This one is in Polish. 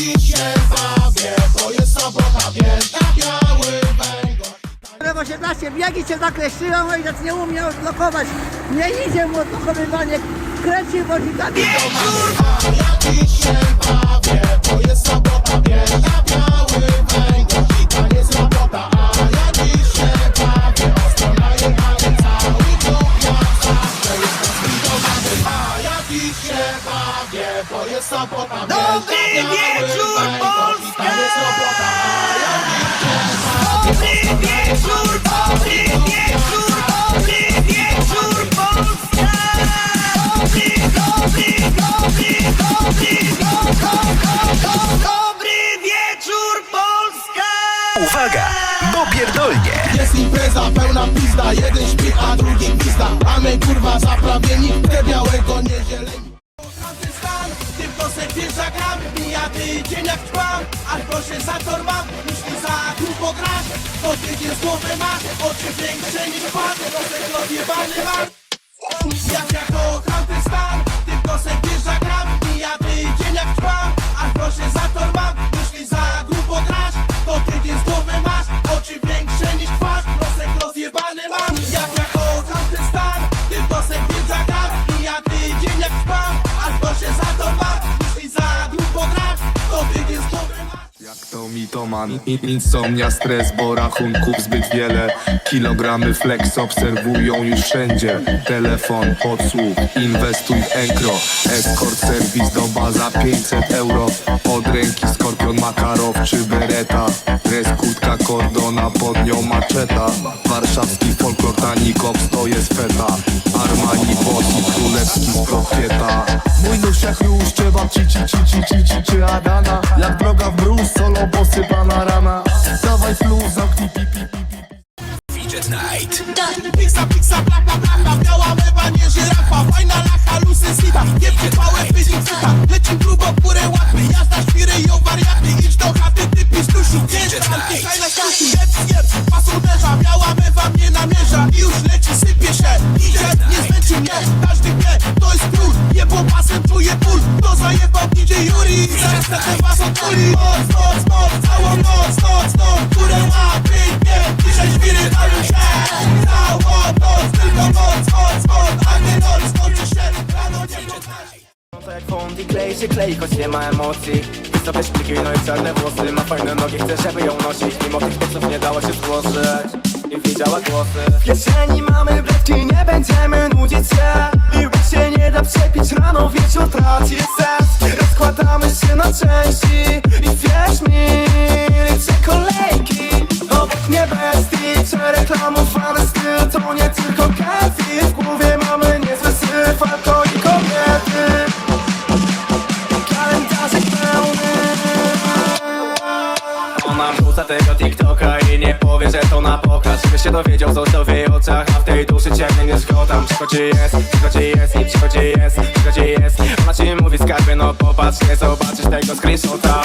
dziś się bawię To jest sobota, jak biały węgiel Lewo 17, biegi cię zakleszczyłem, ojciec nie umiał odblokować. Nie idzie mu odblokowywanie. Kręci wozikami. A bawię To jest sobota, Dobry wieczór, Polska! Dobry wieczór, dobry wieczór, dobry wieczór Polska! Dobry, dobry, dobry, dobry, do, do, do, do, dobry wieczór Polska! Uwaga, bo pierdolnie! Jest impreza pełna pizda Jeden śpi, a drugi pizda A my kurwa zaprawieni Te białego nie zieleni Każdy stan, wiesz zagram Mija tydzień jak trwam Albo się zatorwam Jeśli za grubo grasz To tydzień z głowy masz. Oczy większe niż pan. Rozek rozjebany mam Jak ja mitoman Insomnia, stres, bo rachunków zbyt wiele. Kilogramy flex obserwują już wszędzie. Telefon, podsłuch, inwestuj w enkro Escort, serwis, doba za 500 euro. Od ręki skorpion, makarow czy bereta. Reskutka, kordona, pod nią maczeta. Warszawski folklor, tanikow, to jest feta. Armani, boss prokieta Mój nóż jak już trzeba ci ci ci ci ci ci ci Adana. Jak droga w brus, solo posypana rana. Dawaj plus, zamknij pi pi pi pi. Fidget Night. Pizza, pizza, bla bla bla bla. Biała mewa, nie żyrafa. Fajna lacha, lusy sita Nie przypałe fizyka Lecim grubo, górę łapy Jazda, świry i wariaty. Idź do chaty, ty pistusiu Wjeżdża, kichaj się Idzie, nie zmęczy mnie Każdy wie, to jest król Jebło pasem, czuję ból Kto zajebał DJ Yuri Zaraz ten was otuli Noc, noc, noc Całą noc, noc, noc Górę łapy, nie Dzisiaj świry dają się. Całą noc, tylko noc, noc, noc A nie noc, skończy się Rano nie poznasz To jak font i klei się klei, choć nie ma emocji. Wysokie szpiki, no i czarne włosy. Ma fajne nogi, chcę, żeby ją nosić. Mimo tych poców nie dało się zgłoszyć I widziała głosy. W kieszeni mamy bledki, nie będziemy nudzić się. I już się nie da przepić Rano wieczór traci sens. Rozkładamy się na części I wierz mi, liczę kolejki Obok mnie bestii, czy reklamowany Ona wrzuca tego TikToka i nie powie, że to na pokaz. Żeby się dowiedział, został w jej oczach A w tej duszy ciemnie nie zgotam Przychodzi jest, przychodzi jest i przychodzi jest, przychodzi jest. Ona ci mówi skarbie, no popatrz, nie zobaczysz tego screenshota